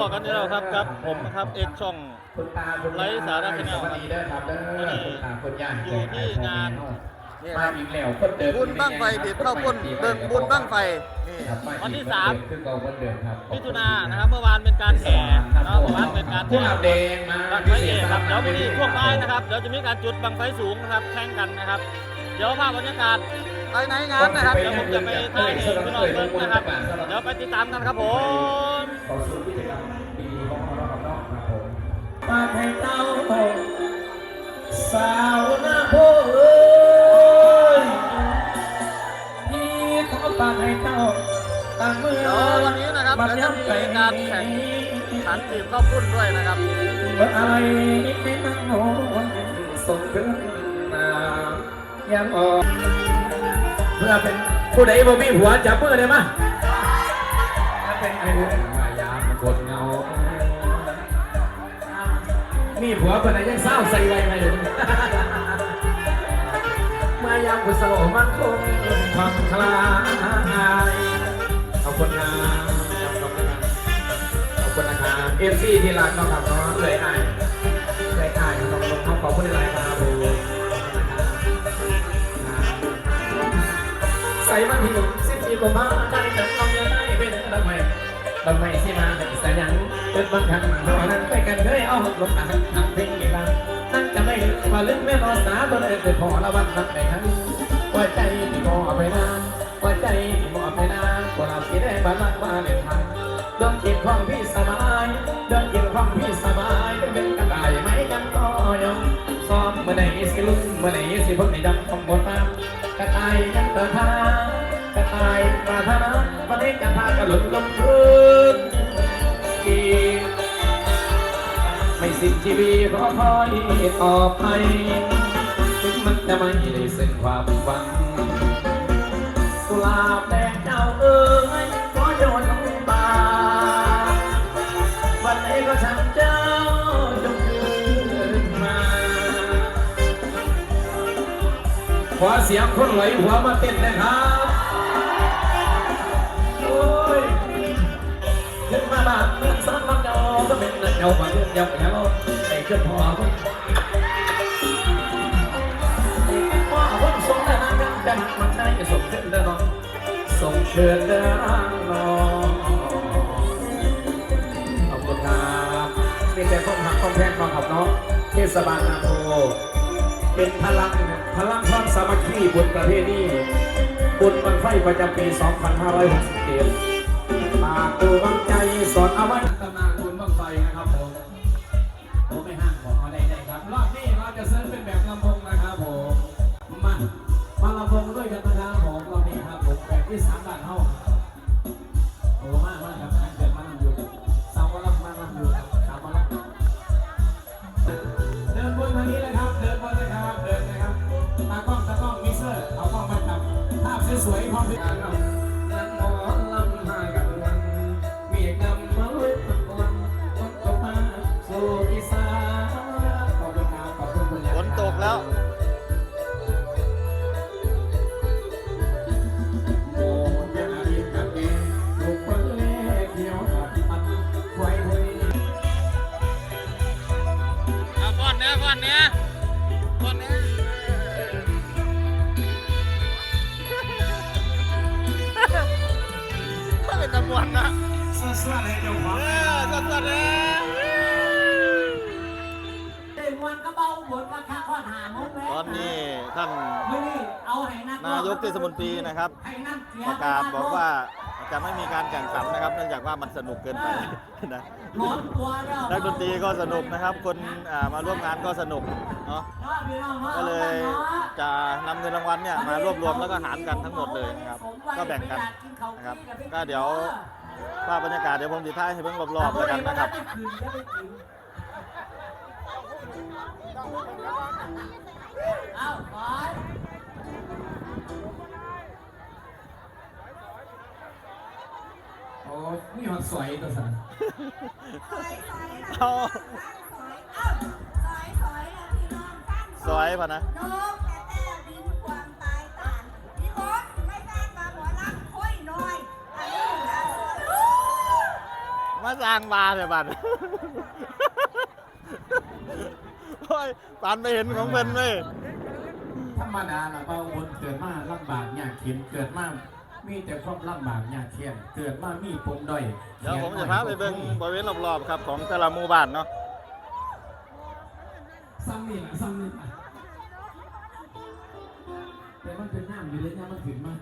ไอ้ไอ้สวัสดีครับพวกกันนี่แล้วครับกับ ผมนะครับเอกช่องคุณตาคุณไลฟ์สาระชาแนลสวัสดีเด้อครับเด้อคุณตาคุณย่าอยู่ที่งานนี่คมารับอีกแล้วคนเดิมบุญบ้างไฟติดเข้าปุ้นเบิ่งบุญบ้างไฟนี่ครับวันที่อีกสามคือเก่าคนเดิมครับมิถุนายนนะครับ เมื่อวานเป็นการแห่นะครับเมื่อวานเป็นการพวกแห่เราแดงมาบังไฟเอกครับเดี๋ยววันนี้ช่วงบ่ายนะครับเดี๋ยวจะมีการจุดบังไฟสูงนะครับแข่งกันนะครับ เดี๋ยวภาพบรรยากาศภายในงานนะครับเดี๋ยวผมจะไปถ่ายให้พี่น้องเบิ่งนะครับเดี๋ยวไปติดตามกันครับผม ขอสู่กิจกรรมปีของเราครับน้องครับผมปากให้เต้าสาวหน้าโพเอ้ยพี่ขอปากให้เต้าตั้งเมื่อวันนี้นะครับเดี๋ยวจะมีการแข่งขันทีมข้าวปุ้นด้วยนะครับเมื่ออะไรไม่นั่งโน้ส่งขึ้นมายังออกเพื่อเป็นผู้ใดบ่มีหัวจับมือได้มั้ยถ้าเป็นไอ้ มีผัวคนไหนยังเศร้าใส่ไว้ไหมอยู่เมื่อยามกุศลมันคงความคลายขอบคุณนะขอบคุณนะขอบคุณนะครับเอฟซีที่รักน้องครับน้องเลยอายเลยอายน้องลงเขาขอบคุณหลายๆครับผมใส่มาที่หนึ่งสิบสี่กุมภาพันธ์ได้แต่ต้องยังได้เป็นทำไมทำไมที่มาแสดง เป็นบางครั้งเรานั้นไปกันเคยเอาหลงอ่านทำเพลงอีกครั้งนั่นจะไม่มาลึกแม่นอนสาตัวเลยแต่พอละวันนับไปครั้งว่าใจที่มอไปนานว่าใจที่มอไปนานกว่าเราที่ได้บัลลังก์มาในทางเดินกินของพี่สบายเดินกินของพี่สบายเป็นกระต่ายไม่กันก็ยอมซ้อมเมื่อไหร่สิลุกเมื่อไหร่สิพ้นในดำของบนฟ้ากระต่ายยังเดินทากระต่ายปรารถนาวันนี้จะพากระหลุดลงพื้น สิ้นชีวิตรอคอยต่อไปถึงมันจะไม่ได้เส้นความหวังกุหลาบแดงเจ้าเอ๋ยขอโยนลงตาวันไหนก็ช่างเจ้าจงคืนมาขอเสียงคนไหวหัวมาเต้นนะครับโอ้ยขึ้นมาบ้านเมื องก็เป็นเจ้ามาเรื่องเจ้าแก้วไอ้ขึ้นพอพุ่นพ่อพุ่นส่งแต่นางกันจะหักมันได้ส่งขึ้นเด้อน้องส่งเชิญเด้อน้องขอบคุณครับมีแต่คนหักคนแพงน้องครับน้องเทศบาลนาโพเป็นพลังพลังความสามัคคีบุญประเพณีบุญบังไฟประจำปี 2567ปากตัวบังใจสอนเอาไว้ตำนา อีสามบานเท่าโอ้มากมากครับเกิดมานำอยู่สาวมาลักมานำอยู่ครับสาวมาลักเดินบนทางนี้เลยครับ เดินบนนะครับ เดินนะครับตากล้องตากล้องมิเซอร์ เอากล้องมาครับภาพสวยๆพร้อมด้วยกัน สวัสดีเจ้าของเออสดๆเลยเต็มวันก็เบาบทราคาข้อหามุกแล้วตอนนี้ท่านไม่นี่เอาให้นักนายกเทศมนตรีนะครับให้นั่งเสียประกาศบอกว่าจะไม่มีการแข่งขันนะครับเนื่องจากว่ามันสนุกเกินไปนะหมอนตัวแล้วนักดนตรีก็สนุกนะครับ คนอ่ามาร่วมงานก็สนุกเนาะก็เลยจะนำเงินรางวัลเนี่ยมารวบรวมแล้วก็หารกันทั้งหมดเลยนะครับ ก็แบ่งกันนะครับก็เดี๋ยว ภาพบรรยากาศเดี๋ยวผมจะถ่ายให้เพิ่งรอบๆแล้วกันนะครับเอาขอโอ้นี่หอดสวยตัวสันเอาสวยป่ะนะนกแต่แต่ดิ สร้างบาเลยบัดโอ้ยปานไปเห็นของเพิ่นเว้ยธรรมดาละเบาบนเกิดมาลำบากยากเข็นเกิดมามีแต่ความลำบากยากเข็นเกิดมามีปมด้อยเดี๋ยวผมจะพาไปเบิ่งบริเวณรอบๆครับ ของแต่ละหมู่บ้านเนาะซ้ำนี่ละซ้ำนี่ละแต่มันเป็นน้ำอยู่เลยน้ำมันขึ้นมา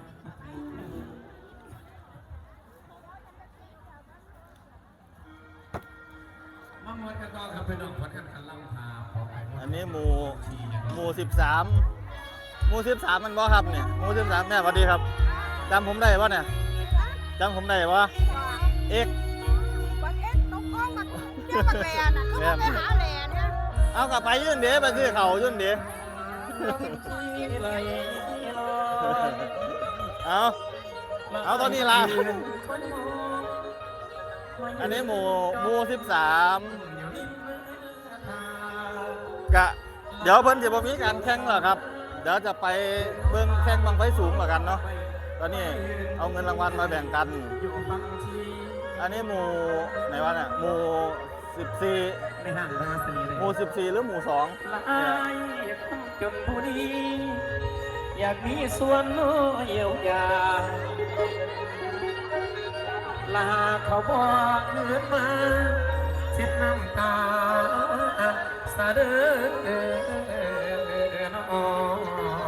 มังมดกันต่อครับเป็นน้องพัดกันขันลำพาของไอ้มดอันนี้หมู่หมู่สิบสามหมู่สิบสามมันบ่ครับเนี่ยหมู่สิบสามแม่สวัสดีครับจำผมได้ปะเนี่ยจำผมได้ปะเอกวันเอ็กตกก้องมาเที่ยวมาแลนอะก็ไปหาแลนเนี่ยเอากลับไปยื่นเดี๋ยวไปซื้อเขาวยื่นเดี๋ยวเอาเอาตอนนี้ละ อันนี้หมู่หมู่สิบสามกะเดี๋ยวเพิ่นจะบ่มีการแข่งหรอกครับ เดี๋ยวจะไปเบิ่งแข่งบังไฟสูงหรอกันเนาะตอนนี้เอาเงินรางวัลมาแบ่งกัน อันนี้หมู่ไหนวะเนี่ยหมู่สิบสี่ในห้างราศีเลยหมู่สิบสี่หรือหมู่สองละอายจนผู้นี้อยากมีส่วนเยียวยา ลาเขาบอกเกินมาเช็ดน้ำตาสะเดินอเอา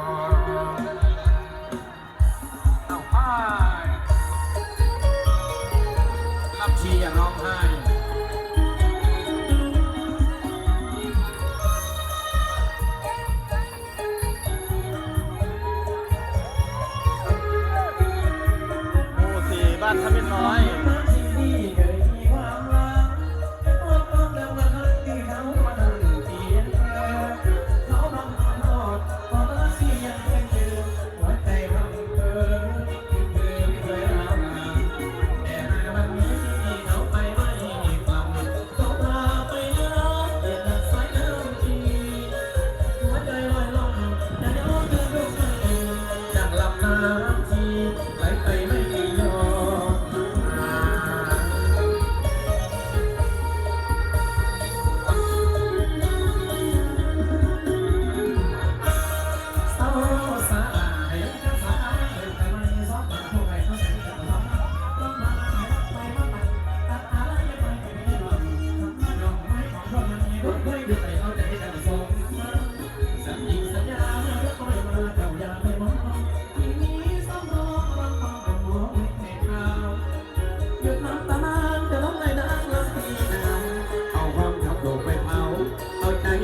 บ้านขมิ้นน้อย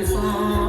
เ